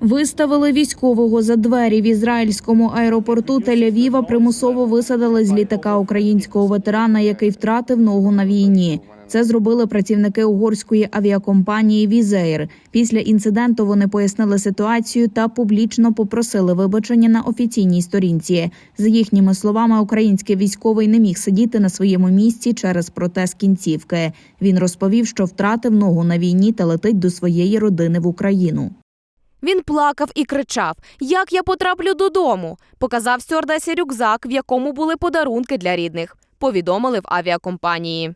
Виставили військового за двері в ізраїльському аеропорту Тель-Авіва примусово висадили з літака українського ветерана, який втратив ногу на війні. Це зробили працівники угорської авіакомпанії Візеєр. Після інциденту вони пояснили ситуацію та публічно попросили вибачення на офіційній сторінці. За їхніми словами, український військовий не міг сидіти на своєму місці через протез кінцівки. Він розповів, що втратив ногу на війні та летить до своєї родини в Україну. Він плакав і кричав: Як я потраплю додому? Показав стюардесі рюкзак, в якому були подарунки для рідних. Повідомили в авіакомпанії.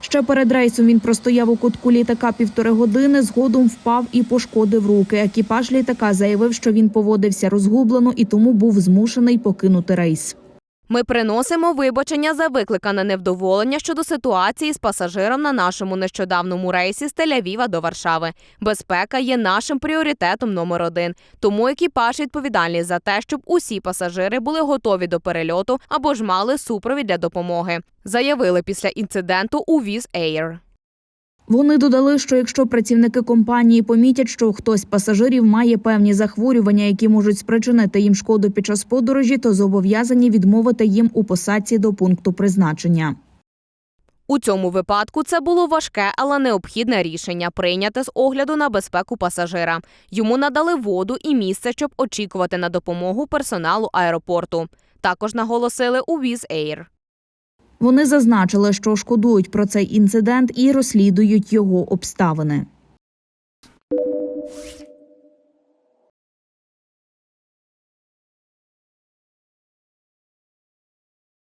Ще перед рейсом він простояв у кутку літака півтори години. Згодом впав і пошкодив руки. Екіпаж літака заявив, що він поводився розгублено і тому був змушений покинути рейс. Ми приносимо вибачення за викликане невдоволення щодо ситуації з пасажиром на нашому нещодавному рейсі з Тель-Авіва до Варшави. Безпека є нашим пріоритетом номер один. Тому екіпаж відповідальний за те, щоб усі пасажири були готові до перельоту або ж мали супровід для допомоги. Заявили після інциденту у Віз Air. Вони додали, що якщо працівники компанії помітять, що хтось з пасажирів має певні захворювання, які можуть спричинити їм шкоду під час подорожі, то зобов'язані відмовити їм у посадці до пункту призначення. У цьому випадку це було важке, але необхідне рішення прийняте з огляду на безпеку пасажира. Йому надали воду і місце, щоб очікувати на допомогу персоналу аеропорту. Також наголосили у Віз Air. Вони зазначили, що шкодують про цей інцидент і розслідують його обставини.